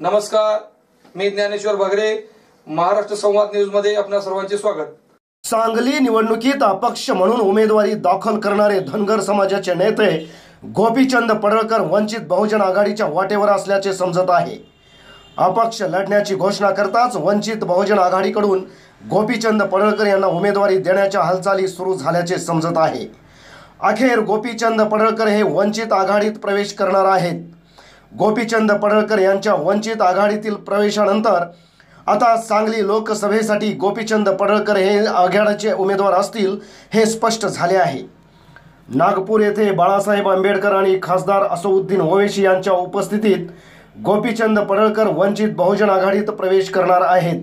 नमस्कार मी ज्ञानेश्वर बगरे महाराष्ट्र संवाद न्यूजमध्ये आपणा सर्वांचे स्वागत. सांगली निवडणुकीत अपक्ष म्हणून उमेदवारी दाखल करणारे धनगर समाजाचे नेते गोपीचंद पडळकर वंचित बहुजन आघाडीच्या वाटेवर असल्याचे समजत आहे. अपक्ष लढण्याची घोषणा करताच वंचित बहुजन आघाडीकडून गोपीचंद पडळकर यांना उमेदवारी देण्याच्या हालचाली सुरू झाल्याचे समजत आहे. अखेर गोपीचंद पडळकर हे वंचित आघाडीत प्रवेश करणार आहेत. गोपीचंद पडळकर यांच्या वंचित आघाडीतील प्रवेशानंतर आता सांगली लोकसभेसाठी गोपीचंद पडळकर हे आघाडीचे उमेदवार असतील हे स्पष्ट झाले आहे. नागपूर येथे बाळासाहेब आंबेडकर आणि खासदार असउद्दीन ओवेशी यांच्या उपस्थितीत गोपीचंद पडळकर वंचित बहुजन आघाडीत प्रवेश करणार आहेत.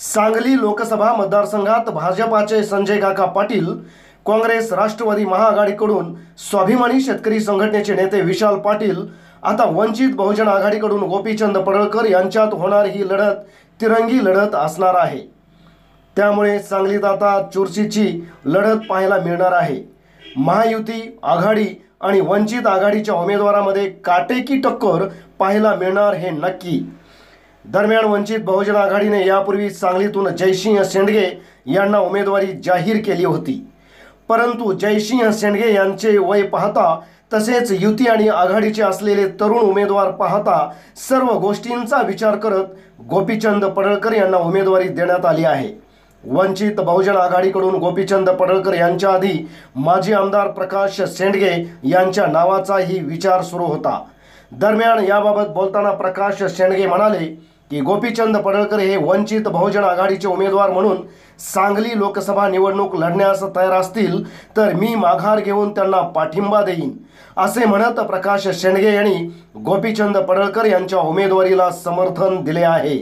सांगली लोकसभा मतदारसंघात भाजपाचे संजय काका पाटील काँग्रेस राष्ट्रवादी महाआघाडीकडून स्वाभिमानी शेतकरी संघटनेचे नेते विशाल पाटील आता वंचित बहुजन आघाडीकडून गोपीचंद पडळकर यांच्यात होणार ही लढत तिरंगी लढत असणार आहे. त्यामुळे सांगलीत आता चुरशीची लढत पाहायला मिळणार आहे. महायुती आघाडी आणि वंचित आघाडीच्या उमेदवारामध्ये काटेकी टक्कर पाहायला मिळणार हे नक्की. दरम्यान वंचित बहुजन आघाडीने यापूर्वी सांगलीतून जयसिंह शेंडगे यांना उमेदवारी जाहीर केली होती. परंतु जयसिंह शेंडगे यांचे वय पाहता तसेच युती आणि आघाडीचे असलेले तरुण उमेदवार पाहता सर्व गोष्टींचा विचार करत गोपीचंद पडळकर यांना उमेदवारी देण्यात आली आहे. वंचित बहुजन आघाडीकडून गोपीचंद पडळकर यांच्या आधी माजी आमदार प्रकाश शेंडगे यांच्या नावाचाही विचार सुरू होता. दरम्यान याबाबत बोलताना प्रकाश शेंडगे म्हणाले की गोपीचंद पडळकर हे वंचित बहुजन आघाडीचे उमेदवार म्हणून सांगली लोकसभा निवडणूक लढण्यास तयार असतील तर मी माघार घेऊन त्यांना पाठिंबा देईन असे म्हणत प्रकाश शेंडगे यांनी गोपीचंद पडळकर यांच्या उमेदवारीला समर्थन दिले आहे.